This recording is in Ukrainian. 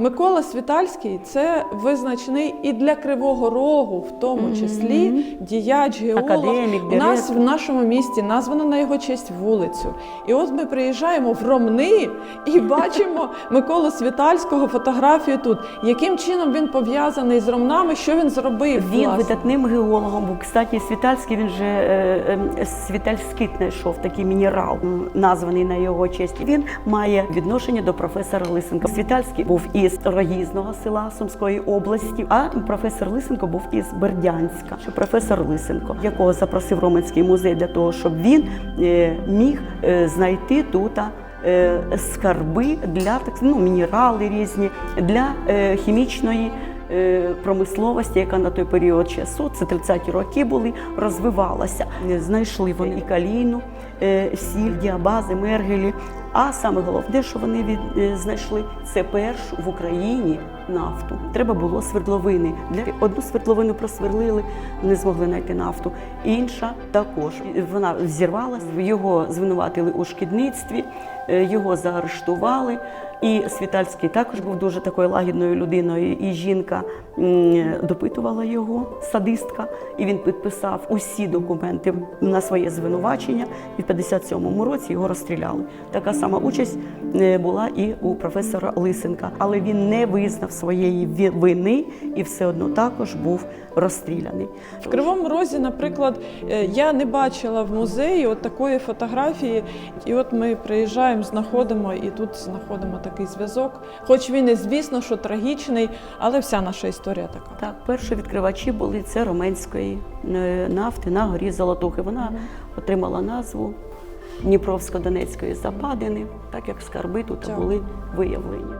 Микола Світальський це визначний і для Кривого Рогу, в тому числі діяч, геолог. Академік, У нас в нашому місті названо на його честь вулицю. І от ми приїжджаємо в Ромни і бачимо Миколу Світальського фотографію тут. Яким чином він пов'язаний з Ромнами? Що він зробив? Він власне? видатним геологом був. Кстати, Світальський він же е, е, світальськит знайшов такий мінерал, названий на його честь. Він має відношення до професора Лисенка. Світальський був із Рогізного села Сумської області, а професор Лисенко був із Бердянська. Що професор Лисенко, якого запросив Роменський музей для того, щоб він е, міг е, знайти тут. е, Скарби для так ну, мінерали різні для хімічної промисловості, яка на той період часу, це 30-ті роки були, розвивалася. Знайшли вони і калійну, сіль, діабази, мергелі. А саме головне, що вони е, знайшли, це першу в Україні нафту. Треба було свердловини. Для одну свердловину просверлили, не змогли знайти нафту. Інша також вона взірвалася. Його звинуватили у шкідництві, е, його заарештували. І Світальський також був дуже такою лагідною людиною. І жінка допитувала його, садистка, і він підписав усі документи на своє звинувачення. І 57-му році його розстріляли. Така сама участь е, була і у професора Лисенка, але він не визнав своєї вини і все одно також був розстріляний. В Кривому Розі, наприклад, е, я не бачила в музеї от такої фотографії. І от ми приїжджаємо, знаходимо, і тут знаходимо такий зв'язок. Хоч він і звісно, що трагічний, але вся наша історія така. Так, перші відкривачі були це роменської е, нафти на горі Золотухи. Вона отримала назву Дніпровсько-Донецької западини, так як скарби тут були виявлені.